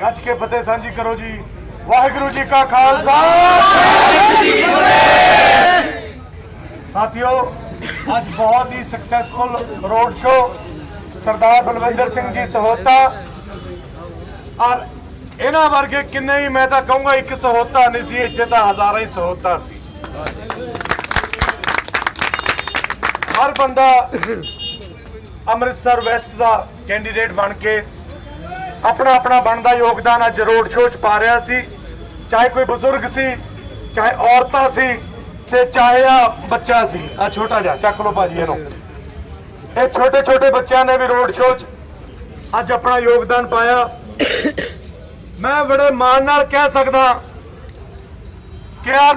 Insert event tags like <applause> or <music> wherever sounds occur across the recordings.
ਗੱਜ ਕੇ ਫਤਿਹ ਸਾਂਝੀ ਕਰੋ ਜੀ। ਵਾਹਿਗੁਰੂ ਜੀ ਕਾ ਖਾਲਸਾ। ਸਾਥੀਓ, ਅੱਜ ਬਹੁਤ ਹੀ successful road show Sardar Balwinder Singh ji Sahota. ਔਰ ਇਹਨਾਂ ਵਰਗੇ ਕਿੰਨੇ ਹੀ, ਮੈਂ ਤਾਂ ਕਹੂੰਗਾ ਇੱਕ ਸਹੋਤਾ ਨਹੀਂ ਸੀ, ਇੱਥੇ ਤਾਂ ਹਜ਼ਾਰਾਂ ਹੀ ਸਹੋਤਾ ਸੀ। ਹਰ ਬੰਦਾ ਅੰਮ੍ਰਿਤਸਰ ਵੈਸਟ ਦਾ ਕੈਂਡੀਡੇਟ ਬਣ ਕੇ ਆਪਣਾ ਆਪਣਾ ਬਣਦਾ ਯੋਗਦਾਨ ਅੱਜ ਰੋਡ ਸ਼ੋਅ 'ਚ ਪਾ ਰਿਹਾ ਸੀ। ਚਾਹੇ ਕੋਈ ਬਜ਼ੁਰਗ ਸੀ, ਚਾਹੇ ਔਰਤਾਂ ਸੀ, ਤੇ ਚਾਹੇ ਆ ਬੱਚਾ ਸੀ। ਆ ਛੋਟਾ ਜਿਹਾ, ਚੱਕ ਲਓ ਭਾਜੀ ਇਹਨੂੰ। ਇਹ ਛੋਟੇ ਛੋਟੇ ਬੱਚਿਆਂ ਨੇ ਵੀ ਰੋਡ ਸ਼ੋਅ 'ਚ ਅੱਜ ਆਪਣਾ ਯੋਗਦਾਨ ਪਾਇਆ। ਮੈਂ ਬੜੇ ਮਾਣ ਨਾਲ ਕਹਿ ਸਕਦਾ ਕਿ ਯਾਰ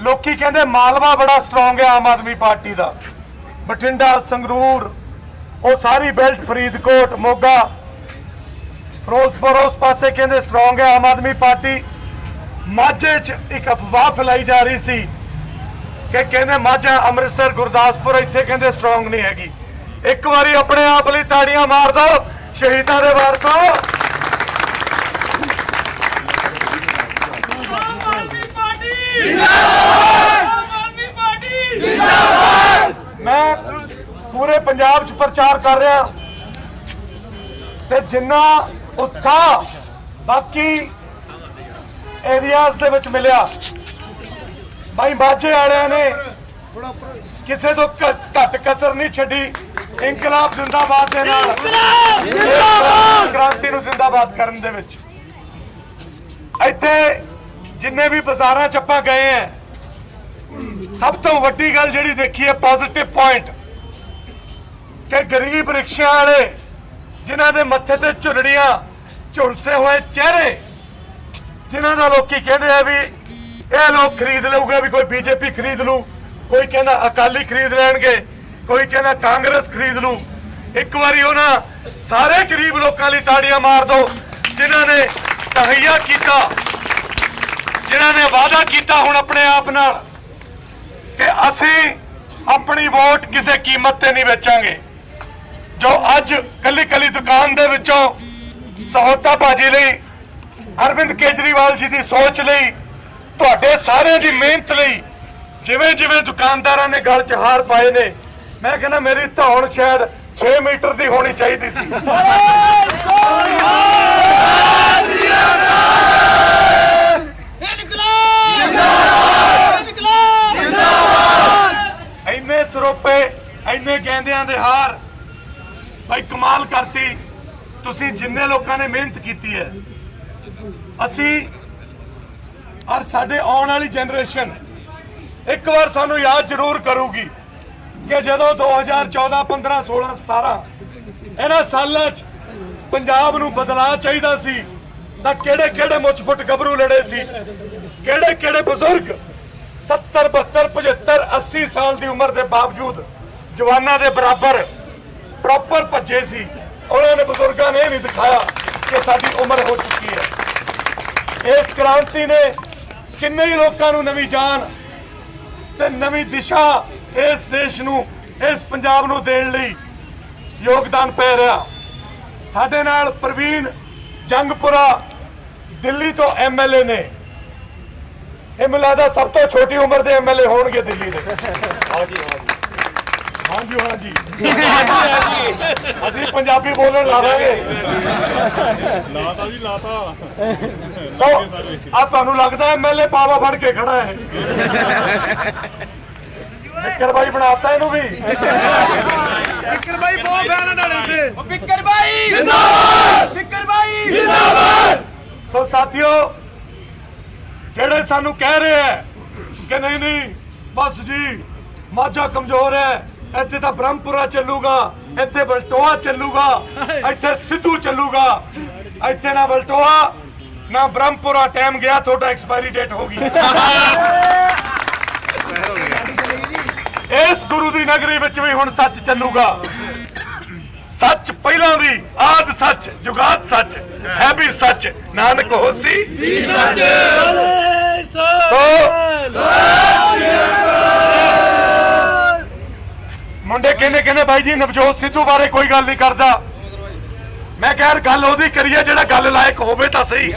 ਲੋਕੀ ਕਹਿੰਦੇ ਮਾਲਵਾ ਬੜਾ ਸਟਰੋਂਗ ਹੈ ਆਮ ਆਦਮੀ ਪਾਰਟੀ ਦਾ। ਬਠਿੰਡਾ, ਸੰਗਰੂਰ, ਉਹ ਸਾਰੀ ਬੈਲਟ ਫਰੀਦਕੋਟ, ਮੋਗਾ ਫਿਰੋਜ਼ਪੁਰ ਉਸ ਪਾਸੇ ਕਹਿੰਦੇ ਸਟਰੋਂਗ ਹੈ, ਆਮ ਆਦਮੀ ਪਾਰਟੀ ਮਾਝੇ 'ਚ ਇੱਕ ਅਫਵਾਹ ਫੈਲਾਈ ਜਾ ਰਹੀ ਸੀ ਕਿ ਕਹਿੰਦੇ ਮਾਝਾ ਅੰਮ੍ਰਿਤਸਰ, ਗੁਰਦਾਸਪੁਰ ਇੱਥੇ ਕਹਿੰਦੇ ਸਟਰੋਂਗ ਨਹੀਂ ਹੈਗੀ। ਇੱਕ ਵਾਰੀ ਆਪਣੇ ਆਪ ਲਈ ਤਾੜੀਆਂ ਮਾਰ ਦੋ ਸ਼ਹੀਦਾਂ ਦੇ ਵਾਰਸੋ ਆਮ ਮੈਂ ਪੂਰੇ ਪੰਜਾਬ 'ਚ ਪ੍ਰਚਾਰ ਕਰ ਰਿਹਾ ਤੇ ਜਿੰਨਾ ਉਤਸ਼ਾਹ। ਬਾਕੀ ਏਰੀਆਜ਼ ਦੇ ਵਿੱਚ ਮਿਲਿਆ। ਭਾਈ ਬਾਜੇ ਵਾਲਿਆਂ ਨੇ ਕਿਸੇ ਤੋਂ ਘੱਟ ਕਸਰ ਨਹੀਂ ਛੱਡੀ। ਇਨਕਲਾਬ ਜ਼ਿੰਦਾਬਾਦ ਦੇ ਨਾਲ। ਜਿੰਦਾਬਾਦ! ਕ੍ਰਾਂਤੀ ਨੂੰ ਜ਼ਿੰਦਾਬਾਦ ਕਰਨ ਦੇ ਵਿੱਚ। ਇੱਥੇ ਜਿੰਨੇ ਵੀ ਬਾਜ਼ਾਰਾਂ ਚ ਆਪਾਂ ਗਏ ਆ ਸਭ ਤੋਂ ਵੱਡੀ ਗੱਲ ਜਿਹੜੀ ਦੇਖੀ ਹੈ ਪੋਜ਼ਿਟਿਵ ਪੁਆਇੰਟ ਕਿ ਗਰੀਬ ਰਿਕਸ਼ਾ ਵਾਲੇ ਜਿਨ੍ਹਾਂ ਦੇ ਮੱਥੇ ਤੇ ਝੁਰੜੀਆਂ ਝੁਲਸੇ ਹੋਏ ਚਿਹਰੇ, ਜਿਨ੍ਹਾਂ ਦਾ ਲੋਕੀ ਕਹਿੰਦੇ ਆ ਵੀ ਇਹ ਲੋਕ ਖਰੀਦ ਲਊਗਾ ਵੀ ਕੋਈ ਬੀਜੇਪੀ ਖਰੀਦ ਲੂ ਕੋਈ ਕਹਿੰਦਾ ਅਕਾਲੀ ਖਰੀਦ ਲੈਣਗੇ, ਕੋਈ ਕਹਿੰਦਾ ਕਾਂਗਰਸ ਖਰੀਦ ਲੂ ਇੱਕ ਵਾਰੀ ਉਹਨਾਂ ਸਾਰੇ ਗਰੀਬ ਲੋਕਾਂ ਲਈ ਤਾੜੀਆਂ ਮਾਰ ਦਿਓ ਜਿਨ੍ਹਾਂ ਨੇ ਤਹਈਆ ਕੀਤਾ, ਜਿਨ੍ਹਾਂ ਨੇ ਵਾਅਦਾ ਕੀਤਾ ਹੁਣ ਆਪਣੇ ਆਪ ਨਾਲ ਕਿ ਅਸੀਂ ਆਪਣੀ ਵੋਟ ਕਿਸੇ ਕੀਮਤ ਤੇ ਨਹੀਂ ਵੇਚਾਂਗੇ। ਜੋ ਅੱਜ ਕੱਲੀ ਕੱਲੀ ਦੁਕਾਨ ਦੇ ਵਿੱਚੋਂ ਸਹੋਤਾ ਭਾਜੀ ਲਈ, ਅਰਵਿੰਦ ਕੇਜਰੀਵਾਲ ਜੀ ਦੀ ਸੋਚ ਲਈ, ਤੁਹਾਡੇ ਸਾਰਿਆਂ ਦੀ ਮਿਹਨਤ ਲਈ ਜਿਵੇਂ ਜਿਵੇਂ ਦੁਕਾਨਦਾਰਾਂ ਨੇ ਗਲ 'ਚ ਹਾਰ ਪਾਏ ਨੇ, ਮੈਂ ਕਹਿੰਦਾ ਮੇਰੀ ਧੌਣ ਸ਼ਾਇਦ 6 ਮੀਟਰ ਦੀ ਹੋਣੀ ਚਾਹੀਦੀ ਸੀ। ਇੰਨੇ ਸਰੋਪੇ, ਇੰਨੇ ਗੈਂਦਿਆਂ ਦੇ ਹਾਰ ਭਾਈ ਕਮਾਲ ਕਰਤੀ। ਤੁਸੀਂ ਜਿੰਨੇ ਲੋਕਾਂ ਨੇ ਮਿਹਨਤ ਕੀਤੀ ਹੈ, ਅਸੀਂ ਔਰ ਸਾਡੇ ਆਉਣ ਵਾਲੀ ਜਨਰੇਸ਼ਨ ਇੱਕ ਵਾਰ ਸਾਨੂੰ ਯਾਦ ਜ਼ਰੂਰ ਕਰੂਗੀ ਕਿ ਜਦੋਂ 2014 15 16 17 ਇਹਨਾਂ ਸਾਲਾਂ 'ਚ ਪੰਜਾਬ ਨੂੰ ਬਦਲਾਅ ਚਾਹੀਦਾ ਸੀ, ਤਾਂ ਕਿਹੜੇ ਕਿਹੜੇ ਮੁੱਛ ਫੁੱਟ ਗੱਭਰੂ ਲੜੇ ਸੀ? ਕਿਹੜੇ ਕਿਹੜੇ ਬਜ਼ੁਰਗ 70 72 75 80 ਸਾਲ ਦੀ ਉਮਰ ਦੇ ਬਾਵਜੂਦ ਜਵਾਨਾਂ ਦੇ ਬਰਾਬਰ ਪ੍ਰੋਪਰ ਭੱਜੇ ਸੀ? ਉਹਨਾਂ ਨੇ ਬਜ਼ੁਰਗਾਂ ਨੇ ਇਹ ਵੀ ਦਿਖਾਇਆ ਕਿ ਸਾਡੀ ਉਮਰ ਹੋ ਚੁੱਕੀ ਹੈ। ਇਸ ਕ੍ਰਾਂਤੀ ਨੇ ਕਿੰਨੇ ਹੀ ਲੋਕਾਂ ਨੂੰ ਨਵੀਂ ਜਾਨ ਤੇ ਨਵੀਂ ਦਿਸ਼ਾ ਇਸ ਦੇਸ਼ ਨੂੰ, ਇਸ ਪੰਜਾਬ ਨੂੰ ਦੇਣ ਲਈ ਯੋਗਦਾਨ ਪੈ ਰਿਹਾ। ਸਾਡੇ ਨਾਲ ਪ੍ਰਵੀਨ ਜੰਗਪੁਰਾ, ਦਿੱਲੀ ਤੋਂ ਐਮਐਲਏ ਨੇ। ਇਹ ਮੈਨੂੰ ਲੱਗਦਾ ਸਭ ਤੋਂ ਛੋਟੀ ਉਮਰ ਦੇ ਐਮਐਲਏ ਹੋਣਗੇ ਦਿੱਲੀ ਦੇ। <laughs> ਹਾਂਜੀ ਹਾਂਜੀ ਹਾਂਜੀ। ਅਸੀਂ ਪੰਜਾਬੀ ਬੋਲਣ ਲਾਵਾਂਗੇ ਲਾਤਾ ਜੀ ਲਾਤਾ। ਸੋ ਆ ਤੁਹਾਨੂੰ ਲੱਗਦਾ ਐਮਐਲਏ ਪਾਵਾ ਫੜ ਕੇ ਖੜਾ ਹੈ। ਵਿਕਰ ਬਾਈ ਬਣਾਤਾ ਇਹਨੂੰ ਵੀ। ਬਿੱਕਰ ਬਾਈ ਬਹੁਤ ਫੈਨ ਨਾਲੇ ਤੇ ਉਹ ਬਿੱਕਰ ਬਾਈ। ਜਿੰਦਾਬਾਦ! ਬਿੱਕਰ ਬਾਈ। ਜਿੰਦਾਬਾਦ! ਸੋ ਸਾਥੀਓ ਜਿਹੜੇ ਸਾਨੂੰ ਕਹਿ ਰਹੇ ਹੈ ਕਿ ਨਹੀਂ ਨਹੀਂ ਬਸ ਜੀ ਮਾਝਾ ਕਮਜ਼ੋਰ ਹੈ। ਇੱਥੇ ਤਾਂ ਬ੍ਰਹਮਪੁਰਾ ਚੱਲੂਗਾ ਇੱਥੇ ਬਲਟੋਆ ਚੱਲੂਗਾ ਇੱਥੇ ਸਿੱਧੂ ਚੱਲੂਗਾ। ਇੱਥੇ ਨਾ ਬਲਟੋਆ ਨਾ ਬ੍ਰਹਮਪੁਰਾ ਟਾਈਮ ਗਿਆ ਤੁਹਾਡਾ ਐਕਸਪਾਇਰੀ ਡੇਟ ਹੋ ਗਈ। ਇਸ ਗੁਰੂ ਦੀ ਨਗਰੀ ਵਿੱਚ ਵੀ ਹੁਣ ਸੱਚ ਚੱਲੂਗਾ। ਸੱਚ ਪਹਿਲਾਂ ਵੀ ਆਦ ਸੱਚ ਜੁਗਾਦ ਸੱਚ ਹੈ ਵੀ ਸੱਚ। ਨਾਨਕ ਹੋਸੀ ਵੀ ਸੱਚ। ਮੁੰਡੇ ਕਹਿੰਦੇ ਕਹਿੰਦੇ ਬਾਈ ਜੀ, ਨਵਜੋਤ ਸਿੱਧੂ ਬਾਰੇ ਕੋਈ ਗੱਲ ਨਹੀਂ ਕਰਦਾ। ਮੈਂ ਕਿਹਾ, ਯਾਰ ਗੱਲ ਉਹਦੀ ਕਰੀਏ, ਜਿਹੜਾ ਗੱਲ ਲਾਇਕ ਹੋਵੇ ਤਾਂ ਸਹੀ।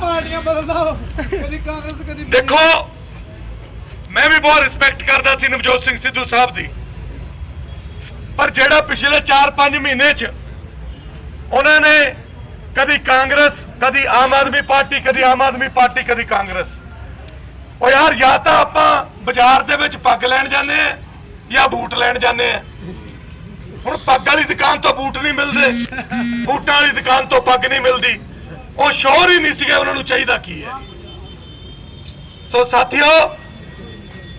ਪਾਰਟੀਆਂ ਬਦਲਦਾ ਕਦੀ ਕਾਂਗਰਸ ਕਦੀ ਦੇਖੋ, ਮੈਂ ਵੀ ਬਹੁਤ ਰਿਸਪੈਕਟ ਕਰਦਾ ਸੀ ਨਵਜੋਤ ਸਿੰਘ ਸਿੱਧੂ ਸਾਹਿਬ ਦੀ। ਪਰ ਜਿਹੜਾ ਪਿਛਲੇ 4-5 ਮਹੀਨੇ 'ਚ ਉਹਨਾਂ ਨੇ ਕਦੀ ਕਾਂਗਰਸ, ਕਦੀ ਆਮ ਆਦਮੀ ਪਾਰਟੀ, ਕਦੀ ਆਮ ਆਦਮੀ ਪਾਰਟੀ, ਕਦੀ ਕਾਂਗਰਸ। ਉਹ ਯਾਰ, ਜਾਂ ਤਾਂ ਆਪਾਂ ਬਾਜ਼ਾਰ ਦੇ ਵਿੱਚ ਪੱਗ ਲੈਣ ਜਾਂਦੇ ਆ ਜਾਂ ਬੂਟ ਲੈਣ ਜਾਂਦੇ ਆ। ਹੁਣ ਪੱਗ ਵਾਲੀ ਦੁਕਾਨ ਤੋਂ ਬੂਟ ਨਹੀਂ ਮਿਲਦੇ। ਬੂਟਾਂ ਵਾਲੀ ਦੁਕਾਨ ਤੋਂ ਪੱਗ ਨਹੀਂ ਮਿਲਦੀ। ਉਹ ਸ਼ੋਰ ਹੀ ਨਹੀਂ ਸੀਗਾ ਉਹਨਾਂ ਨੂੰ ਚਾਹੀਦਾ ਕੀ ਹੈ। ਸੋ ਸਾਥੀਓ,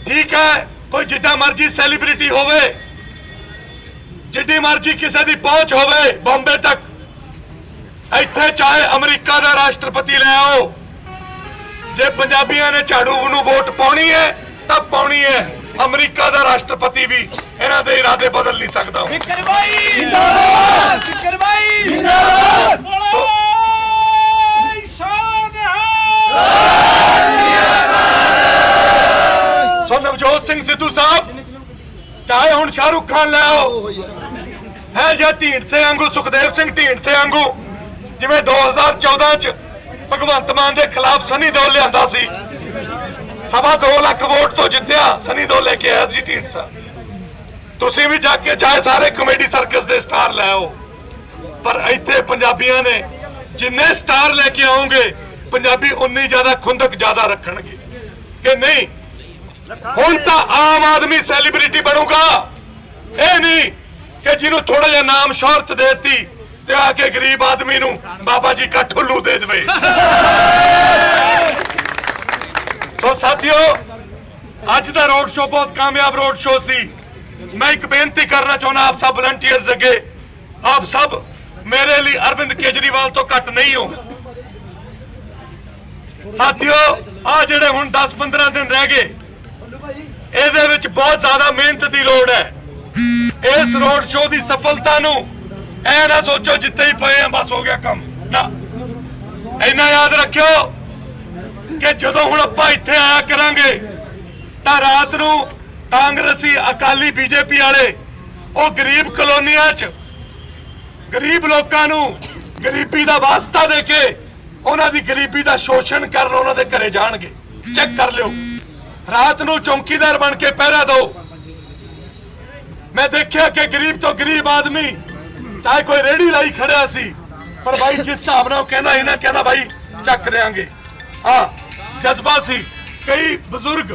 ਠੀਕ ਹੈ, ਕੋਈ ਜਿੱਦਾਂ ਮਰਜ਼ੀ ਸੈਲੀਬ੍ਰਿਟੀ ਹੋਵੇ, ਜਿੱਡੀ ਮਰਜ਼ੀ ਕਿਸੇ ਦੀ ਪਹੁੰਚ ਹੋਵੇ ਬੰਬੇ ਤੱਕ, ਇੱਥੇ ਚਾਹੇ ਅਮਰੀਕਾ ਦਾ ਰਾਸ਼ਟਰਪਤੀ ਲੈ ਆਓ। ਜੇ ਪੰਜਾਬੀਆਂ ਨੇ ਝਾੜੂ ਨੂੰ ਵੋਟ ਪਾਉਣੀ ਹੈ, ਤਾਂ ਪਾਉਣੀ ਹੈ। ਅਮਰੀਕਾ ਦਾ ਰਾਸ਼ਟਰਪਤੀ ਵੀ ਇਹਨਾਂ ਦੇ ਇਰਾਦੇ ਬਦਲ ਨਹੀਂ ਸਕਦਾ। ਫਿਕਰ ਬਾਈ! ਜਿੰਦਾਬਾਦ! ਫਿਕਰ ਬਾਈ! ਜਿੰਦਾਬਾਦ! ਸੋ ਨਵਜੋਤ ਸਿੰਘ ਸਿੱਧੂ ਸਾਹਿਬ ਚਾਹੇ ਹੁਣ ਸ਼ਾਹਰੁਖ ਖਾਨ ਲੈ ਆਓ ਹੈ ਜਾਂ ਢੀਂਡਸੇ ਵਾਂਗੂ ਸੁਖਦੇਵ ਸਿੰਘ ਢੀਂਡਸੇ ਵਾਂਗੂ ਜਿਵੇਂ 2014 ਚ ਭਗਵੰਤ ਮਾਨ ਦੇ ਖਿਲਾਫ ਸਨੀ ਦਿਓਲ ਲਿਆਂਦਾ ਸੀ ਸਵਾ 2 ਲੱਖ ਵੋਟ ਤੋਂ ਜਿੱਤਿਆ, ਸਨੀ ਦੋ ਲੈ ਕੇ ਆਇਆ ਸੀ ਢੀਂਡਸਾ। ਤੁਸੀਂ ਵੀ ਜਾ ਕੇ ਚਾਹੇ ਸਾਰੇ ਕਮੇਡੀ ਸਰਕਸ ਦੇ ਸਟਾਰ ਲੈ ਆਓ। ਪਰ ਇੱਥੇ ਪੰਜਾਬੀਆਂ ਨੇ ਜਿੰਨੇ ਸਟਾਰ ਲੈ ਕੇ ਆਉਂਗੇ, ਪੰਜਾਬੀ ਉਨੀ ਜ਼ਿਆਦਾ ਖੁੰਦਕ ਜ਼ਿਆਦਾ ਰੱਖਣਗੇ। ਕਿ ਨਹੀਂ? ਹੁਣ ਤਾਂ ਆਮ ਆਦਮੀ ਸੈਲੀਬ੍ਰਿਟੀ ਬਣੂਗਾ। ਇਹ ਨਹੀਂ ਕਿ ਜਿਹਨੂੰ ਥੋੜਾ ਜਿਹਾ ਨਾਮ ਸ਼ੋਹਰਤ ਦੇਤੀ ਤੇ ਆ ਕੇ ਗਰੀਬ ਆਦਮੀ ਨੂੰ ਬਾਬਾ ਜੀ ਕਾ ਠੁੱਲੂ ਦੇ ਦੇਵੇ। ਸੋ ਸਾਥੀਓ, ਅੱਜ ਦਾ ਰੋਡ ਸ਼ੋਅ ਬਹੁਤ ਕਾਮਯਾਬ ਰੋਡ ਸ਼ੋਅ ਸੀ। ਮੈਂ ਇੱਕ ਬੇਨਤੀ ਕਰਨਾ ਚਾਹੁੰਦਾ ਆਪ ਸਭ ਵਲੰਟੀਅਰਸ ਅੱਗੇ। ਆਪ ਸਭ ਮੇਰੇ ਲਈ ਅਰਵਿੰਦ ਕੇਜਰੀਵਾਲ ਤੋਂ ਘੱਟ ਨਹੀਂ ਹੋ। ਸਾਥੀਓ ਆ ਜਿਹੜੇ ਹੁਣ 10-15 ਦਿਨ ਰਹਿ ਗਏ, ਇਹਦੇ ਵਿੱਚ ਬਹੁਤ ਜ਼ਿਆਦਾ ਮਿਹਨਤ ਦੀ ਲੋੜ ਹੈ। ਇਸ ਰੋਡ ਸ਼ੋਅ ਦੀ ਸਫਲਤਾ ਨੂੰ ਐ ਨਾ ਸੋਚੋ ਜਿੱਥੇ ਹੀ ਪਏ ਆ, ਬਸ ਹੋ ਗਿਆ ਕੰਮ। ਨਾ। ਇੰਨਾ ਯਾਦ ਰੱਖਿਓ ਕਿ ਜਦੋਂ ਹੁਣ ਆਪਾਂ ਇੱਥੇ ਆਇਆ ਕਰਾਂਗੇ, ਤਾਂ ਰਾਤ ਨੂੰ ਕਾਂਗਰਸੀ ਅਕਾਲੀ ਬੀਜੇਪੀ ਵਾਲੇ, ਉਹ ਗਰੀਬ ਕਲੋਨੀਆਂ 'ਚ, ਗਰੀਬ ਲੋਕਾਂ ਨੂੰ ਗਰੀਬੀ ਦਾ ਵਾਸਤਾ ਦੇ ਕੇ ਉਹਨਾਂ ਦੀ ਗਰੀਬੀ ਦਾ ਸ਼ੋਸ਼ਣ ਕਰਨ ਉਹਨਾਂ ਦੇ ਘਰੇ ਜਾਣਗੇ। ਚੈੱਕ ਕਰ ਲਿਓ। ਰਾਤ ਨੂੰ ਚੌਕੀਦਾਰ ਬਣ ਕੇ ਪਹਿਰਾ ਦਿਓ। ਮੈਂ ਦੇਖਿਆ ਕਿ ਗਰੀਬ ਤੋਂ ਗਰੀਬ ਆਦਮੀ, ਚਾਹੇ ਕੋਈ ਰੇੜੀ ਲਾਈ ਖੜਿਆ ਸੀ, ਪਰ ਭਾਈ ਜਿਸ ਹਿਸਾਬ ਨਾਲ ਉਹ ਕਹਿੰਦਾ, ਇਹਨਾਂ ਕਹਿੰਦਾ ਭਾਈ ਚੱਕ ਦੇਾਂਗੇ ਹਾਂ। ਜਜ਼ਬਾ ਸੀ। ਕਈ ਬਜ਼ੁਰਗ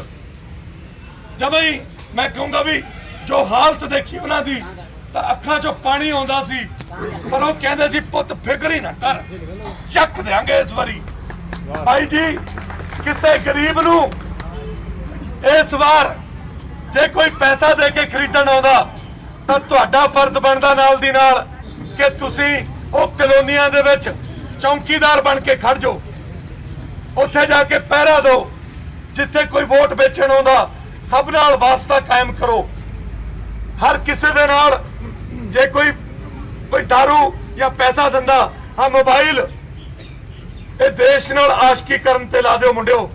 ਜਦੋਂ ਹੀ ਮੈਂ ਕਹੂੰਗਾ ਵੀ ਜੋ ਹਾਲਤ ਦੇਖੀ ਉਹਨਾਂ ਦੀ, ਤਾਂ ਅੱਖਾਂ 'ਚੋਂ ਪਾਣੀ ਆਉਂਦਾ ਸੀ। ਪਰ ਉਹ ਕਹਿੰਦੇ ਸੀ, ਪੁੱਤ, ਫਿਕਰ ਹੀ ਨਾ ਕਰ, ਚੱਕ ਦੇਾਂਗੇ ਇਸ ਵਾਰੀ। ਭਾਈ ਜੀ, ਕਿਸੇ ਗਰੀਬ ਨੂੰ ਇਸ ਵਾਰ ਜੇ ਕੋਈ ਪੈਸਾ ਦੇ ਕੇ ਖਰੀਦਣ ਆਉਂਦਾ, ਤਾਂ ਤੁਹਾਡਾ ਫਰਜ਼ ਬਣਦਾ ਨਾਲ ਦੀ ਨਾਲ ਕਿ ਤੁਸੀਂ ਉਹ ਕਲੋਨੀਆਂ ਦੇ ਵਿੱਚ ਚੌਕੀਦਾਰ ਬਣ ਕੇ ਖੜ ਜਾਓ। ਉੱਥੇ ਜਾ ਕੇ ਪਹਿਰਾ ਦਿਓ। ਜਿੱਥੇ ਕੋਈ ਵੋਟ ਵੇਚਣ ਆਉਂਦਾ, ਸਭ ਨਾਲ ਵਾਸਤਾ ਕਾਇਮ ਕਰੋ। ਹਰ ਕਿਸੇ ਦੇ ਨਾਲ ਜੇ ਕੋਈ ਕੋਈ दारू ਜਾਂ ਪੈਸਾ ਦਿੰਦਾ, ਆ ਮੋਬਾਈਲ, ਇਹ ਦੇਸ਼ ਨਾਲ ਆਸ਼ਕੀ ਕਰਨ ਤੇ ਲਾ ਦਿਓ ਮੁੰਡਿਓ।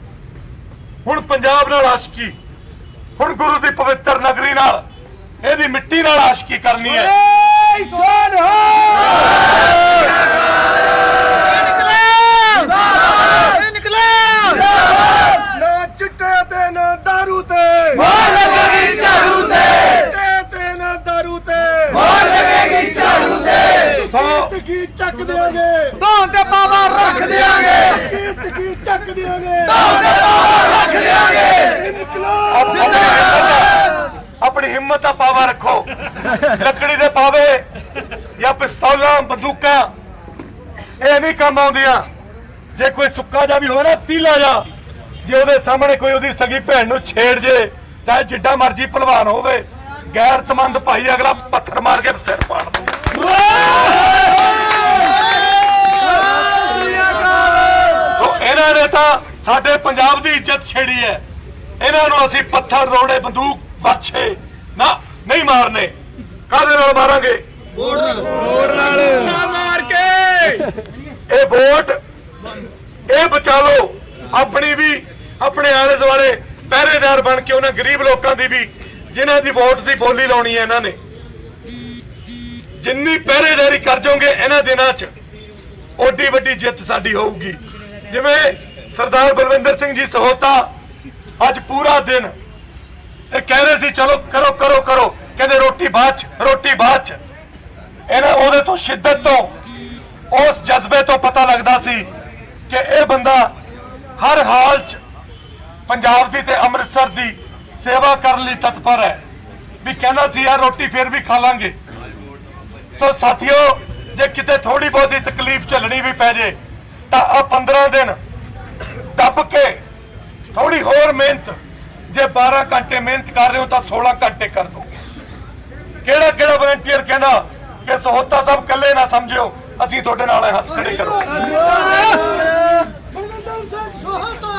ਹੁਣ ਪੰਜਾਬ ਨਾਲ ਆਸ਼ਕੀ, ਹੁਣ ਗੁਰੂ ਦੀ ਪਵਿੱਤਰ ਨਗਰੀ ਨਾਲ, ਇਹਦੀ ਮਿੱਟੀ ਨਾਲ ਆਸ਼ਕੀ ਕਰਨੀ ਹੈ। ਨਾ ਚਿੱਟੇ ਤੇ ਨਾ ਦਾਰੂ ਤੇ ਮਾਰ ਲੱਗੇਗੀ ਝਾੜੂ ਤੇ ਚਿੱਟੇ ਤੇ ਨਾ ਦਾਰੂ ਤੇ ਮਾਰ ਲੱਗੇਗੀ ਝਾੜੂ ਤੇ ਸੋ ਕੀ ਚੱਕ ਦਿਆਂਗੇ ਧੌਣ ਤੇ ਪਾਵਾ ਰੱਖ ਦਿਆਂਗੇ ਚੀਤ ਕੀ ਚੱਕ ਦਿਆਂਗੇ ਧੌਣ ਤੇ ਪਾਵਾ ਰੱਖ ਦਿਆਂਗੇ ਆਪਣੀ ਹਿੰਮਤ- ਆਪਣੀ ਹਿੰਮਤ ਦਾ ਪਾਵਾ ਰੱਖੋ ਲੱਕੜੀ ਦੇ ਪਾਵੇ ਜਾਂ ਪਿਸਤੌਲਾਂ ਬੰਦੂਕਾਂ ਇਹ ਨਹੀਂ ਕੰਮ ਆਉਂਦੀਆਂ ਜੇ ਕੋਈ ਸੁੱਕਾ ਜਾ ਵੀ ਹੋਵੇ ਨਾ ਤੀਲਾ ਜਾ ਜੇ ਉਹਦੇ ਸਾਹਮਣੇ ਕੋਈ ਉਹਦੀ ਸਗੀ ਭੈਣ ਨੂੰ ਛੇੜ ਜੇ ਚਾਹੇ ਜਿੱਡਾ ਮਰਜ਼ੀ ਭਲਵਾਨ ਹੋਵੇ ਗੈਰਤਮੰਦ ਭਾਈ ਅਗਲਾ ਪੱਥਰ ਮਾਰ ਕੇ ਸਿਰ ਪਾੜ ਦੂ ਸੋ ਇਹਨਾਂ ਨੇ ਤਾਂ ਸਾਡੇ ਪੰਜਾਬ ਦੀ ਇੱਜ਼ਤ ਛੇੜੀ ਹੈ। ਇਹਨਾਂ ਨੂੰ ਅਸੀਂ ਪੱਥਰ ਰੋੜੇ ਬੰਦੂਕ ਬਾਛੇ ਨਾ ਨਹੀਂ ਮਾਰਨੇ। ਕਾਹਦੇ ਨਾਲ ਮਾਰਾਂਗੇ? ਮਾਰ ਕੇ ਇਹ ਵੋਟ ਇਹ ਬਚਾ ਲਓ ਆਪਣੀ ਵੀ, ਆਪਣੇ ਆਲੇ ਦੁਆਲੇ ਪਹਿਰੇਦਾਰ ਬਣ ਕੇ ਉਹਨਾਂ ਗਰੀਬ ਲੋਕਾਂ ਦੀ ਵੀ, ਜਿਨ੍ਹਾਂ ਦੀ ਵੋਟ ਦੀ ਬੋਲੀ ਲਾਉਣੀ ਹੈ ਇਹਨਾਂ ਨੇ। ਜਿੰਨੀ ਪਹਿਰੇਦਾਰੀ ਕਰ ਜਾਓਗੇ ਇਹਨਾਂ ਦਿਨਾਂ 'ਚ, ਓਡੀ ਵੱਡੀ ਜਿੱਤ ਸਾਡੀ ਹੋਊਗੀ। ਜਿਵੇਂ ਸਰਦਾਰ ਬਲਵਿੰਦਰ ਸਿੰਘ ਜੀ ਸਹੋਤਾ ਅੱਜ ਪੂਰਾ ਦਿਨ ਇਹ ਕਹਿ ਰਹੇ ਸੀ, ਚਲੋ, ਕਰੋ ਕਰੋ ਕਰੋ। ਕਹਿੰਦੇ, ਰੋਟੀ ਬਾਅਦ ਚ, ਰੋਟੀ ਬਾਅਦ ਚ। ਇਹਨਾਂ ਉਹਦੇ ਤੋਂ ਸ਼ਿੱਦਤ ਤੋਂ, ਉਸ ਜਜ਼ਬੇ ਤੋਂ ਪਤਾ ਲੱਗਦਾ ਸੀ ਕਿ ਇਹ ਬੰਦਾ ਹਰ ਹਾਲ ਚ ਪੰਜਾਬ ਦੀ ਤੇ ਅੰਮ੍ਰਿਤਸਰ ਦੀ ਸੇਵਾ ਕਰਨ ਲਈ ਤਤਪਰ ਹੈ। ਵੀ ਕਹਿੰਦਾ ਸੀ, ਯਾਰ ਰੋਟੀ ਫੇਰ ਵੀ ਖਾ ਲਾਂਗੇ। ਸੋ ਸਾਥੀਓ, ਜੇ ਕਿਤੇ ਥੋੜੀ ਬਹੁਤੀ ਤਕਲੀਫ ਝੱਲਣੀ ਵੀ ਪੈ ਜੇ, ਤਾਂ ਆ 15 ਦਿਨ ਦੱਬ ਕੇ ਥੋੜੀ ਹੋਰ ਮਿਹਨਤ, ਜੇ 12 ਘੰਟੇ ਮਿਹਨਤ ਕਰ ਰਹੇ ਹੋ, ਤਾਂ 16 ਘੰਟੇ ਕਰ ਦੋ ਕਿਹੜਾ ਕਿਹੜਾ ਵਲੰਟੀਅਰ ਕਹਿੰਦਾ ਕਿ ਸਹੋਤਾ ਸਾਹਿਬ ਇਕੱਲੇ ਨਾ ਸਮਝਿਓ, ਅਸੀਂ ਤੁਹਾਡੇ ਨਾਲ ਹੱਥ ਖੜੇ ਕਰੋ ਬਲਵਿੰਦਰ ਸਿੰਘ ਸੋਹਤਾ।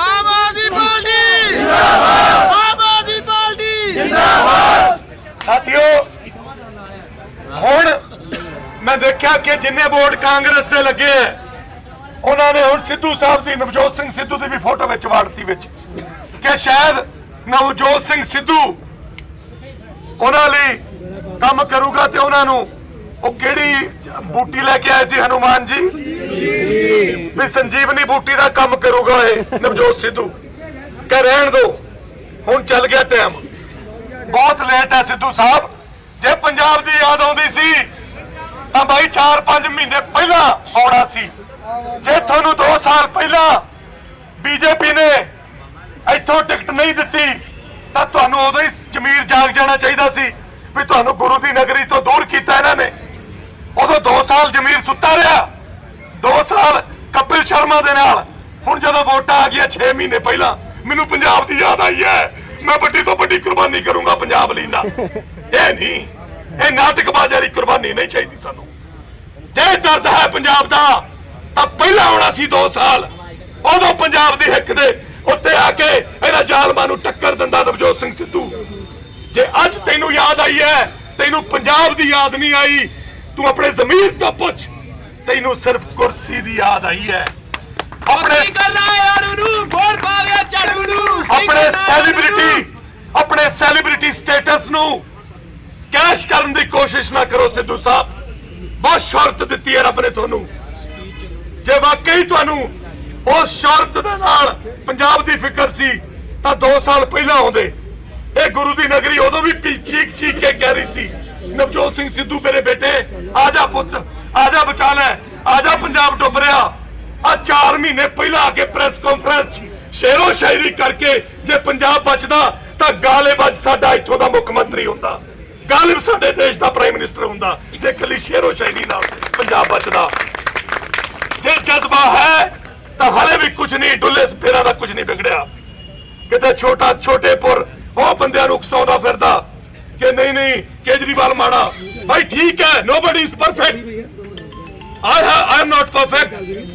ਆਮ ਆਦਮੀ ਪਾਰਟੀ! ਜਿੰਦਾਬਾਦ! ਆਮ ਆਦਮੀ ਪਾਰਟੀ! ਸਾਥੀਓ ਹੁਣ ਮੈਂ ਦੇਖਿਆ ਕਿ ਜਿੰਨੇ ਵੋਟ ਕਾਂਗਰਸ ਦੇ ਲੱਗੇ ਐ ਉਹਨਾਂ ਨੇ ਹੁਣ ਸਿੱਧੂ ਸਾਹਿਬ ਦੀ ਨਵਜੋਤ ਸਿੰਘ ਸਿੱਧੂ ਦੀ ਵੀ ਫੋਟੋ ਵਿੱਚ ਵਾੜਤੀ ਵਿੱਚ ਕਿ ਸ਼ਾਇਦ ਨਵਜੋਤ ਸਿੰਘ ਸਿੱਧੂ ਉਹਨਾਂ ਲਈ ਕੰਮ ਕਰੂਗਾ ਤੇ ਉਹਨਾਂ ਨੂੰ ਉਹ ਕਿਹੜੀ ਬੂਟੀ ਲੈ ਕੇ ਆਏ ਸੀ ਹਨੂਮਾਨ ਜੀ? ਵੀ ਸੰਜੀਵਨੀ ਬੂਟੀ ਦਾ ਕੰਮ ਕਰੂਗਾ ਇਹ, ਨਵਜੋਤ ਸਿੱਧੂ। ਕਹ ਰਹਿਣ ਦੋ, ਹੁਣ ਚੱਲ ਗਿਆ ਟਾਈਮ ਬਹੁਤ ਲੇਟ ਹੈ ਸਿੱਧੂ ਸਾਹਿਬ। ਜੇ ਪੰਜਾਬ ਦੀ ਯਾਦ ਆਉਂਦੀ ਸੀ, ਤਾਂ ਬਾਈ 4-5 ਮਹੀਨੇ ਪਹਿਲਾਂ ਆਉਣਾ ਸੀ। ਜੇ ਤੁਹਾਨੂੰ 2 ਸਾਲ ਪਹਿਲਾਂ ਬੀਜੇਪੀ ਨੇ ਇੱਥੋਂ ਟਿਕਟ ਨਹੀਂ ਦਿੱਤੀ, ਤਾਂ ਤੁਹਾਨੂੰ ਉਦੋਂ ਹੀ ਜ਼ਮੀਰ ਜਾਗ ਜਾਣਾ ਚਾਹੀਦਾ ਸੀ ਵੀ ਤੁਹਾਨੂੰ ਗੁਰੂ ਦੀ ਨਗਰੀ ਤੋਂ ਦੂਰ ਕੀਤਾ ਇਹਨਾਂ ਨੇ। ਉਦੋਂ 2 ਸਾਲ ਜ਼ਮੀਰ ਸੁੱਤਾ ਰਿਹਾ। 2 ਸਾਲ ਕਪਿਲ ਸ਼ਰਮਾ ਦੇ ਨਾਲ। ਹੁਣ ਜਦੋਂ ਵੋਟਾਂ ਆ ਗਈਆਂ 6 ਮਹੀਨੇ ਪਹਿਲਾਂ, ਮੈਨੂੰ ਪੰਜਾਬ ਦੀ ਯਾਦ ਆਈ ਹੈ। ਮੈਂ ਵੱਡੀ ਤੋਂ ਵੱਡੀ ਕੁਰਬਾਨੀ ਕਰੂੰਗਾ ਪੰਜਾਬ ਲਈ ਨਾ। ਇਹ ਨਹੀਂ, ਇਹ ਨਾਟਕਬਾਜ਼ ਵਾਲੀ ਕੁਰਬਾਨੀ ਨਹੀਂ ਚਾਹੀਦੀ ਸਾਨੂੰ। ਜੇ ਦਰਦ ਹੈ ਪੰਜਾਬ ਦਾ, ਤਾਂ ਪਹਿਲਾਂ ਆਉਣਾ ਸੀ 2 ਸਾਲ ਉਦੋਂ ਪੰਜਾਬ ਦੇ ਹਿੱਕ ਦੇ ਉੱਤੇ ਆ ਕੇ ਇਹਨਾਂ ਜ਼ਾਲਮਾਂ ਨੂੰ ਟੱਕਰ ਦਿੰਦਾ ਨਵਜੋਤ ਸਿੰਘ ਸਿੱਧੂ। ਜੇ ਅੱਜ ਤੈਨੂੰ ਯਾਦ ਆਈ ਹੈ, ਤੈਨੂੰ ਪੰਜਾਬ ਦੀ ਯਾਦ ਨਹੀਂ ਆਈ, ਤੂੰ ਆਪਣੇ ਜ਼ਮੀਰ ਤੋਂ ਪੁੱਛ। ਤੈਨੂੰ ਸਿਰਫ ਕੁਰਸੀ ਦੀ ਯਾਦ ਆਈ ਹੈ। ਆਪਣੇ ਆਪਣੇ? ਸੈਲੀਬ੍ਰਿਟੀ ਆਪਣੇ ਸੈਲੀਬ੍ਰਿਟੀ ਸਟੇਟਸ ਨੂੰ ਕੈਸ਼ ਕਰਨ ਦੀ ਕੋਸ਼ਿਸ਼ ਨਾ ਕਰੋ ਸਿੱਧੂ ਸਾਹਿਬ। ਬਹੁਤ ਸ਼ਰਤ ਦਿੱਤੀ ਹੈ ਰੱਬ ਨੇ ਤੁਹਾਨੂੰ। ਜੇ ਵਾਕਈ ਤੁਹਾਨੂੰ ਉਸ ਸ਼ਰਤ ਦੇ ਨਾਲ ਪੰਜਾਬ ਦੀ ਫਿਕਰ ਸੀ ਤਾਂ 2 ਸਾਲ ਪਹਿਲਾਂ ਆਉਂਦੇ। ਇਹ ਗੁਰੂ ਦੀ ਨਗਰੀ ਉਦੋਂ ਵੀ ਚੀਕ ਚੀਕ ਕੇ ਕਹਿ ਰਹੀ ਸੀ ਨਵਜੋਤ ਸਿੰਘ ਸਿੱਧੂ ਮੇਰੇ ਬੇਟੇ ਆ ਜਾ ਪੁੱਤ। ਆ ਜਾ ਬਚਾ ਲੈ ਆ ਜਾ ਪੰਜਾਬ ਡੁੱਬ ਰਿਹਾ। ਆ 4 ਮਹੀਨੇ ਪਹਿਲਾਂ ਆ ਕੇ ਪ੍ਰੈਸ ਕਾਨਫਰੰਸ ਸ਼ੇਰੋ ਸ਼ਾਇਰੀ ਕਰਕੇ ਜੇ ਪੰਜਾਬ ਬਚਦਾ, ਤਾਂ ਗਾਲਿਬ ਅੱਜ ਸਾਡਾ ਇੱਥੋਂ ਦਾ ਮੁੱਖ ਮੰਤਰੀ ਹੁੰਦਾ। ਗਾਲਿਬ ਸਾਡੇ ਦੇਸ਼ ਦਾ ਪ੍ਰਾਈਮ ਮਿਨਿਸਟਰ ਹੁੰਦਾ। ਜੇ ਕੱਲੀ ਸ਼ੇਰੋ ਸ਼ਾਇਰੀ ਨਾਲ ਪੰਜਾਬ ਬਚਦਾ। ਜੇ ਜਜ਼ਬਾ ਹੈ, ਤਾਂ ਹਲੇ ਵੀ ਕੁਝ ਨਹੀਂ, ਡੁੱਲੇ ਫੇਰਾ ਦਾ ਕੁਝ ਨਹੀਂ ਵਿਗੜਿਆ। ਕਿਤੇ ਛੋਟਾ ਛੋਟੇਪੁਰ ਉਹ ਬੰਦਿਆਂ ਨੂੰ ਉਕਸਾਉਂਦਾ ਫਿਰਦਾ। ਕਿ ਨਹੀਂ ਨਹੀਂ, ਕੇਜਰੀਵਾਲ ਮਾੜਾ। ਭਾਈ ਠੀਕ ਹੈ nobody is perfect I have, I am not perfect.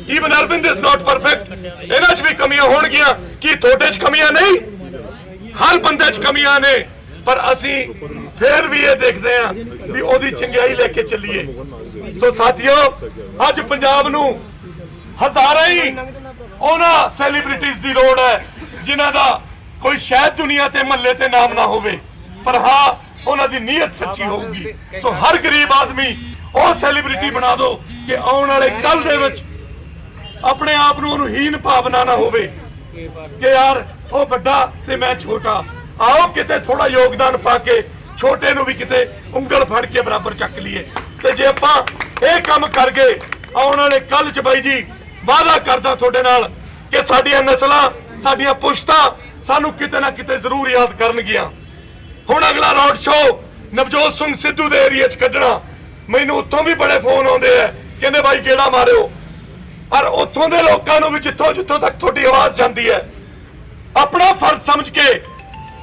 Even Arvind is not perfect. ਇਹਨਾਂ 'ਚ ਵੀ ਕਮੀਆਂ ਹੋਣਗੀਆਂ ਕੀ ਤੁਹਾਡੇ 'ਚ ਕਮੀਆਂ ਨਹੀਂ ਹਰ ਬੰਦੇ 'ਚ ਕਮੀਆਂ ਨੇ ਪਰ ਅਸੀਂ ਫੇਰ ਵੀ ਇਹ ਦੇਖਦੇ ਹਾਂ ਵੀ ਉਹਦੀ ਚੰਗਿਆਈ ਲੈ ਕੇ ਚੱਲੀਏ ਸੋ ਸਾਥੀਓ ਅੱਜ ਪੰਜਾਬ ਨੂੰ ਹਜ਼ਾਰਾਂ ਹੀ ਉਹਨਾਂ ਸੈਲੀਬ੍ਰਿਟੀਜ਼ ਦੀ ਲੋੜ ਹੈ ਜਿਨ੍ਹਾਂ ਦਾ ਕੋਈ ਸ਼ਾਇਦ ਦੁਨੀਆ ਤੇ ਮਹੱਲੇ ਤੇ ਨਾਮ ਨਾ ਹੋਵੇ ਪਰ ਹਾਂ ਉਹਨਾਂ ਦੀ ਨੀਅਤ ਸੱਚੀ ਹੋਊਗੀ ਸੋ ਹਰ ਗਰੀਬ ਆਦਮੀ ਉਹ ਸੈਲੀਬ੍ਰਿਟੀ ਬਣਾ ਦਿਓ ਕਿ ਆਉਣ ਵਾਲੇ ਕੱਲ ਦੇ ਵਿੱਚ ਆਪਣੇ ਆਪ ਨੂੰ ਉਹਨੂੰ ਹੀਨ ਭਾਵਨਾ ਨਾ ਹੋਵੇ। ਕਿ ਯਾਰ, ਉਹ ਵੱਡਾ ਤੇ ਮੈਂ ਛੋਟਾ। ਆਓ ਕਿਤੇ ਥੋੜਾ ਯੋਗਦਾਨ ਪਾ ਕੇ ਛੋਟੇ ਨੂੰ ਵੀ ਕਿਤੇ ਉਂਗਲ ਫੜ ਕੇ ਬਰਾਬਰ ਚੱਕ ਲਈਏ। ਤੇ ਜੇ ਆਪਾਂ ਇਹ ਕੰਮ ਕਰ ਗਏ ਆਉਣ ਵਾਲੇ ਕੱਲ ਚ ਬਾਈ ਜੀ ਵਾਅਦਾ ਕਰਦਾ ਤੁਹਾਡੇ ਨਾਲ ਕਿ ਸਾਡੀਆਂ ਨਸਲਾਂ, ਸਾਡੀਆਂ ਪੁਸ਼ਤਾਂ ਸਾਨੂੰ ਕਿਤੇ ਨਾ ਕਿਤੇ ਜ਼ਰੂਰ ਯਾਦ ਕਰਨਗੀਆਂ। ਹੁਣ ਅਗਲਾ ਰੋਡ ਸ਼ੋਅ ਨਵਜੋਤ ਸਿੰਘ ਸਿੱਧੂ ਦੇ ਏਰੀਆ 'ਚ ਕੱਢਣਾ। ਮੈਨੂੰ ਉੱਥੋਂ ਵੀ ਬੜੇ ਫੋਨ ਆਉਂਦੇ ਆ। ਕਹਿੰਦੇ ਬਾਈ ਕਿਹੜਾ ਮਾਰਿਓ। ਪਰ ਉੱਥੋਂ ਦੇ ਲੋਕਾਂ ਨੂੰ ਵੀ ਜਿੱਥੋਂ ਜਿੱਥੋਂ ਤੱਕ ਤੁਹਾਡੀ ਆਵਾਜ਼ ਜਾਂਦੀ ਹੈ, ਆਪਣਾ ਫਰਜ਼ ਸਮਝ ਕੇ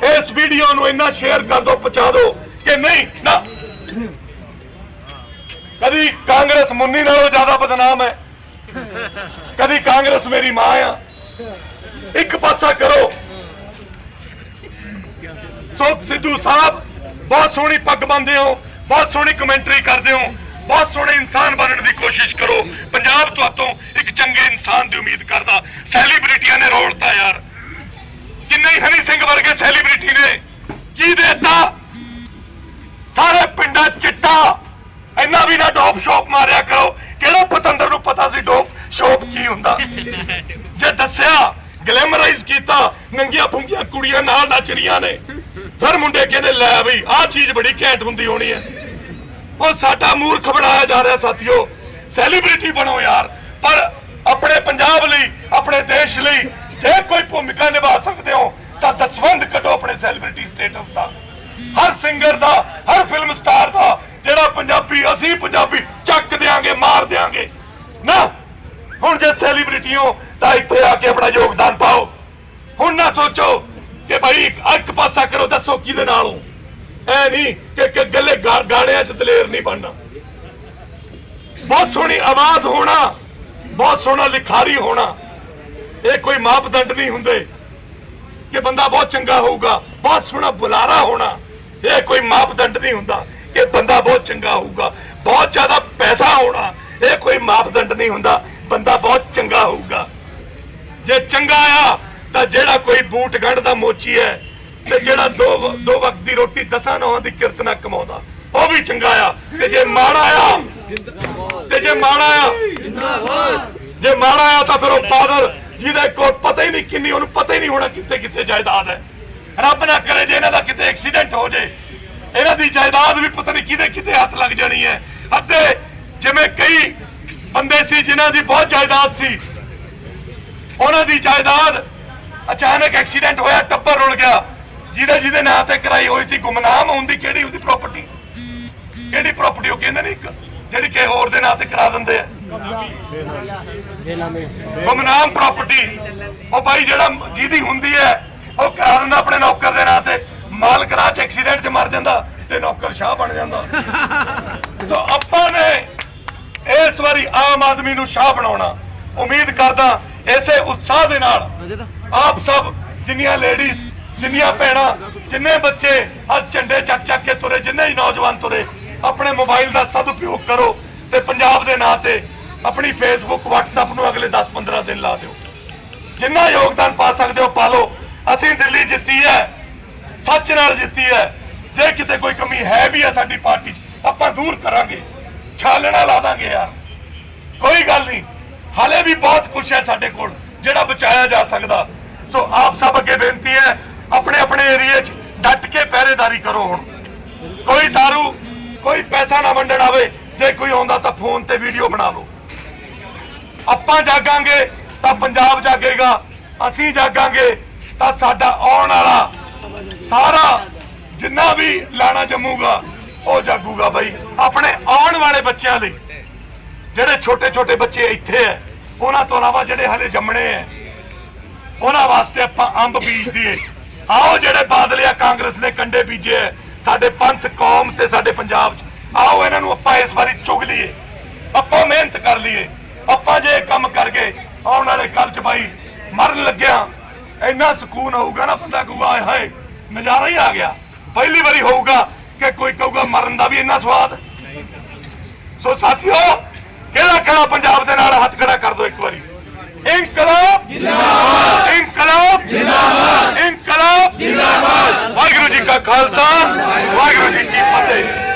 ਇਸ ਵੀਡੀਓ ਨੂੰ ਇੰਨਾ ਸ਼ੇਅਰ ਕਰ ਦਿਓ, ਪਹੁੰਚਾ ਦਿਓ ਕਿ ਨਹੀਂ, ਨਾ। ਕਦੀ ਕਾਂਗਰਸ ਮੁੰਨੀ ਨਾਲੋਂ ਜ਼ਿਆਦਾ ਬਦਨਾਮ ਹੈ। ਕਦੀ ਕਾਂਗਰਸ ਮੇਰੀ ਮਾਂ ਆ। ਇੱਕ ਪਾਸਾ ਕਰੋ। ਸੋ ਸਿੱਧੂ ਸਾਹਿਬ, ਬਹੁਤ ਸੋਹਣੀ ਪੱਗ ਬੰਨਦੇ ਹੋ। ਬਹੁਤ ਸੋਹਣੀ ਕਮੈਂਟਰੀ ਕਰਦੇ ਹੋ। ਬਹੁਤ ਸੋਹਣੇ ਇਨਸਾਨ ਬਣਨ ਦੀ ਕੋਸ਼ਿਸ਼ ਕਰੋ। ਪੰਜਾਬ ਤੁਹਾਤੋਂ ਇੱਕ ਚੰਗੇ ਇਨਸਾਨ ਦੀ ਉਮੀਦ ਕਰਦਾ। ਸੈਲੀਬ੍ਰਿਟੀਆਂ ਨੇ ਰੋਲਤਾ ਯਾਰ। ਕਿੰਨੇ ਹਨੀ ਸਿੰਘ ਵਰਗੇ ਸੈਲੀਬ੍ਰਿਟੀ ਨੇ, ਕੀ ਦੇਤਾ? ਸਾਰੇ ਪਿੰਡਾਂ ਚਿੱਟਾ। ਇੰਨਾ ਵੀ ਨਾ ਡੋਪ ਸ਼ੋਪ ਮਾਰਿਆ ਕਰੋ। ਕਿਹੜਾ ਪਤੰਦਰ ਨੂੰ ਪਤਾ ਸੀ ਡੋਪ ਸ਼ੋਪ ਕੀ ਹੁੰਦਾ? ਜੇ ਦੱਸਿਆ ਗਲੈਮਰਾਈਜ਼ ਕੀਤਾ, ਨੰਗੀਆਂ ਫੁੰਗੀਆਂ ਕੁੜੀਆਂ ਨਾਲ ਨੱਚ ਰੀਆਂ ਨੇ। ਫਿਰ ਮੁੰਡੇ ਕਹਿੰਦੇ, ਲੈ ਬਈ, ਆਹ ਚੀਜ਼ ਬੜੀ ਘੈਂਟ ਹੁੰਦੀ ਹੋਣੀ ਹੈ। ਉਹ ਸਾਡਾ ਮੂਰਖ ਬਣਾਇਆ ਜਾ ਰਿਹਾ ਸਾਥੀਓ। ਸੈਲੀਬ੍ਰਿਟੀ ਬਣੋ ਯਾਰ। ਪਰ ਆਪਣੇ ਪੰਜਾਬ ਲਈ, ਆਪਣੇ ਦੇਸ਼ ਲਈ ਜੇ ਕੋਈ ਭੂਮਿਕਾ ਨਿਭਾ ਸਕਦੇ ਹੋ, ਤਾਂ ਦਸਵੰਦ ਕੱਢੋ ਆਪਣੇ ਸੈਲੀਬ੍ਰਿਟੀ ਸਟੇਟਸ ਦਾ। ਹਰ ਸਿੰਗਰ ਦਾ, ਹਰ ਫਿਲਮ ਸਟਾਰ ਦਾ, ਜਿਹੜਾ ਪੰਜਾਬੀ, ਅਸੀਂ ਪੰਜਾਬੀ ਚੱਕ ਦਿਆਂਗੇ, ਮਾਰ ਦਿਆਂਗੇ। ਨਾ, ਹੁਣ ਜੇ ਸੈਲੀਬ੍ਰਿਟੀ ਹੋ, ਤਾਂ ਇੱਥੇ ਆ ਕੇ ਆਪਣਾ ਯੋਗਦਾਨ ਪਾਓ। ਹੁਣ ਨਾ ਸੋਚੋ ਕਿ ਭਾਈ ਇੱਕ ਪਾਸਾ ਕਰੋ, ਦੱਸੋ ਕਿਹਦੇ ਨਾਲ ਹੋ? ਐ ਨਹੀਂ ਕਿ ਕਿ ਗੱਲੇ ਗਾਣਿਆਂ 'ਚ ਦਲੇਰ ਨਹੀਂ ਬਣਨਾ। ਬਹੁਤ ਸੋਹਣੀ ਆਵਾਜ਼ ਹੋਣਾ, ਬਹੁਤ ਸੋਹਣਾ ਲਿਖਾਰੀ ਹੋਣਾ। ਇਹ ਕੋਈ ਮਾਪਦੰਡ ਨਹੀਂ ਹੁੰਦੇ ਕਿ ਬੰਦਾ ਬਹੁਤ ਚੰਗਾ ਹੋਊਗਾ, ਬਹੁਤ ਸੋਹਣਾ ਬੁਲਾਰਾ ਹੋਣਾ। ਇਹ ਕੋਈ ਮਾਪਦੰਡ ਨਹੀਂ ਹੁੰਦਾ ਕਿ ਬੰਦਾ ਬਹੁਤ ਚੰਗਾ ਹੋਊਗਾ, ਬਹੁਤ ਜ਼ਿਆਦਾ ਪੈਸਾ ਹੋਣਾ। ਇਹ ਕੋਈ ਮਾਪਦੰਡ ਨਹੀਂ ਹੁੰਦਾ, ਬੰਦਾ ਬਹੁਤ ਚੰਗਾ ਹੋਊਗਾ। ਜੇ ਚੰਗਾ ਆ, ਤਾਂ ਜਿਹੜਾ ਕੋਈ ਬੂਟ ਗੰਢ ਦਾ ਮੋਚੀ ਹੈ ਤੇ ਜਿਹੜਾ ਦੋ ਦੋ ਵਕਤ ਦੀ ਰੋਟੀ ਦਸਾਂ ਨੌਂ ਦੀ ਕਿਰਤ ਨਾਲ ਕਮਾਉਂਦਾ, ਉਹ ਵੀ ਚੰਗਾ ਆ। ਤੇ ਜੇ ਮਾੜਾ ਆ, ਤੇ ਜੇ ਮਾੜਾ ਆ, ਜੇ ਮਾੜਾ ਆ ਤਾਂ ਫਿਰ ਉਹ ਪਾਗਲ ਜਿਹਦੇ ਕੋਲ ਪਤਾ ਹੀ ਨਹੀਂ ਕਿੰਨੀ, ਉਹਨੂੰ ਪਤਾ ਹੀ ਨਹੀਂ ਹੋਣਾ ਕਿੱਥੇ ਕਿੱਥੇ ਜਾਇਦਾਦ ਹੈ। ਰੱਬ ਨਾ ਕਰੇ ਜੇ ਇਹਨਾਂ ਦਾ ਕਿਤੇ ਐਕਸੀਡੈਂਟ ਹੋ ਜੇ। ਇਹਨਾਂ ਦੀ ਜਾਇਦਾਦ ਵੀ ਪਤਾ ਨਹੀਂ ਕਿਹਦੇ ਕਿਤੇ ਹੱਥ ਲੱਗ ਜਾਣੀ ਹੈ। ਅੱਧੇ ਜਿਵੇਂ ਕਈ ਬੰਦੇ ਸੀ ਜਿਨ੍ਹਾਂ ਦੀ ਬਹੁਤ ਜਾਇਦਾਦ ਸੀ। ਉਹਨਾਂ ਦੀ ਜਾਇਦਾਦ ਅਚਾਨਕ ਐਕਸੀਡੈਂਟ ਹੋਇਆ ਟੱਪਰ ਰੁਲ ਗਿਆ। ਜਿਹਦੇ ਜਿਹਦੇ ਨਾਂ ਤੇ ਕਰਾਈ ਹੋਈ ਸੀ ਗੁਮਨਾਮ ਹੁੰਦੀ ਕਿਹੜੀ ਉਹਦੀ ਪ੍ਰਾਪਰਟੀ ਕਿਹੜੀ ਪ੍ਰਾਪਰਟੀ ਉਹ ਕਹਿੰਦੇ ਨਹੀਂ ਇੱਕ ਜਿਹੜੀ ਕਿਸੇ ਹੋਰ ਦੇ ਨਾਂ ਤੇ ਕਰਾ ਦਿੰਦੇ ਆ। ਗੁਮਨਾਮ ਪ੍ਰਾਪਰਟੀ ਉਹ ਭਾਈ ਜਿਹੜਾ ਜਿਹਦੀ ਹੁੰਦੀ ਹੈ ਉਹ ਕਰਾ ਦਿੰਦਾ ਆਪਣੇ ਨੌਕਰ ਦੇ ਨਾਂ ਤੇ। ਮਾਲਕ ਰਾਹ ਚ ਐਕਸੀਡੈਂਟ 'ਚ ਮਰ ਜਾਂਦਾ ਤੇ ਨੌਕਰ ਸ਼ਾਹ ਬਣ ਜਾਂਦਾ। ਸੋ ਆਪਾਂ ਨੇ ਇਸ ਵਾਰੀ ਆਮ ਆਦਮੀ ਨੂੰ ਸ਼ਾਹ ਬਣਾਉਣਾ। ਉਮੀਦ ਕਰਦਾ ਇਸੇ ਉਤਸ਼ਾਹ ਦੇ ਨਾਲ ਆਪ ਸਭ ਜਿੰਨੀਆਂ ਲੇਡੀਜ਼ ਜਿੰਨੀਆਂ ਭੈਣਾਂ, ਜਿੰਨੇ ਬੱਚੇ ਅੱਜ ਝੰਡੇ ਚੱਕ ਚੱਕ ਕੇ ਤੁਰੇ, ਜਿੰਨੇ ਹੀ ਨੌਜਵਾਨ ਤੁਰੇ, ਆਪਣੇ ਮੋਬਾਈਲ ਦਾ ਸਦਉਪਯੋਗ ਕਰੋ ਤੇ ਪੰਜਾਬ ਦੇ ਨਾਂ ਤੇ ਆਪਣੀ ਫੇਸਬੁੱਕ WhatsApp ਨੂੰ ਅਗਲੇ 10-15 ਦਿਨ ਲਾ ਦਿਓ। ਜਿੰਨਾ ਯੋਗਦਾਨ ਪਾ ਸਕਦੇ ਹੋ, ਪਾ ਲਓ। ਅਸੀਂ ਦਿੱਲੀ ਜਿੱਤੀ ਹੈ, ਸੱਚ ਨਾਲ ਜਿੱਤੀ ਹੈ। ਜੇ ਕਿਤੇ ਕੋਈ ਕਮੀ ਹੈ ਵੀ ਹੈ ਸਾਡੀ ਪਾਰਟੀ 'ਚ, ਆਪਾਂ ਦੂਰ ਕਰਾਂਗੇ। ਛਾਲਣਾ ਲਾ ਦਾਂਗੇ ਯਾਰ। ਕੋਈ ਗੱਲ ਨਹੀਂ। ਹਾਲੇ ਵੀ ਬਹੁਤ ਕੁਝ ਹੈ ਸਾਡੇ ਕੋਲ, ਜਿਹੜਾ ਬਚਾਇਆ ਜਾ ਸਕਦਾ। ਸੋ ਆਪ ਸਭ ਅੱਗੇ ਬੇਨਤੀ ਹੈ ਆਪਣੇ ਆਪਣੇ ਏਰੀਏ 'ਚ ਡਟ ਕੇ ਪਹਿਰੇਦਾਰੀ ਕਰੋ ਹੁਣ। ਕੋਈ दारू ਕੋਈ ਪੈਸਾ ਨਾ ਵੰਡਣ ਆਵੇ, ਜੇ ਕੋਈ ਆਉਂਦਾ ਤਾਂ ਫੋਨ ਤੇ ਵੀਡੀਓ ਬਣਾ ਲਓ। ਆਪਾਂ ਜਾਗਾਂਗੇ ਤਾਂ ਪੰਜਾਬ ਜਾਗੇਗਾ, ਅਸੀਂ ਜਾਗਾਂਗੇ ਤਾਂ ਸਾਡਾ ਆਉਣ ਵਾਲਾ ਸਾਰਾ ਜਿੰਨਾ ਵੀ ਲਾਣਾ ਜੰਮੂਗਾ, ਉਹ ਜਾਗੂਗਾ ਬਾਈ। ਆਪਣੇ ਆਉਣ ਵਾਲੇ ਬੱਚਿਆਂ ਲਈ। ਜਿਹੜੇ ਛੋਟੇ ਛੋਟੇ ਬੱਚੇ ਇੱਥੇ ਐ, ਉਹਨਾਂ ਤੋਂ ਇਲਾਵਾ ਜਿਹੜੇ ਹਲੇ ਜੰਮਣੇ ਐ, ਉਹਨਾਂ ਵਾਸਤੇ ਆਪਾਂ ਅੰਬ ਬੀਜ ਦਈਏ ਆਓ ਜਿਹੜੇ ਬਾਦਲਿਆ ਕਾਂਗਰਸ ਨੇ ਕੰਡੇ ਬੀਜੇ ਸਾਡੇ ਪੰਥ, ਕੌਮ ਤੇ ਸਾਡੇ ਪੰਜਾਬ 'ਚ, ਆਓ ਇਹਨਾਂ ਨੂੰ ਆਪਾਂ ਇਸ ਵਾਰੀ ਚੁਗ ਲਈਏ, ਆਪਾਂ ਮਿਹਨਤ ਕਰ ਲਈਏ, ਆਪਾਂ ਜੇ ਕੰਮ ਕਰ ਗਏ, ਆਉਣ ਵਾਲੇ ਕੱਲ 'ਚ ਬਾਈ ਮਰਨ ਲੱਗਿਆ, ਇੰਨਾ ਸਕੂਨ ਹੋਊਗਾ ਨਾ ਬੰਦਾ ਕਹੂਗਾ, ਆਏ ਹਾਏ, ਨਜ਼ਾਰਾ ਹੀ ਆ ਗਿਆ। ਪਹਿਲੀ ਵਾਰੀ ਹੋਊਗਾ ਕਿ ਕੋਈ ਕਹੂਗਾ ਮਰਨ ਦਾ ਵੀ ਇੰਨਾ ਸਵਾਦ। ਸੋ ਸਾਥੀਓ, ਕਿਹੜਾ ਖੜਾ ਪੰਜਾਬ ਦੇ ਨਾਲ ਹੱਥ ਖੜਾ ਕਰ ਦੋ ਇੱਕ ਵਾਰੀ? ਇਨਕਲਾਬ! ਜਿੰਦਾਬਾਦ! ਇਨਕਲਾਬ! ਜਿੰਦਾਬਾਦ! ਕਲਾ। ਜਿੰਦਾਬਾਦ। ਵਾਹਿਗੁਰੂ ਜੀ ਕਾ ਖਾਲਸਾ ਵਾਹਿਗੁਰੂ ਜੀ ਕੀ ਫਤਿਹ।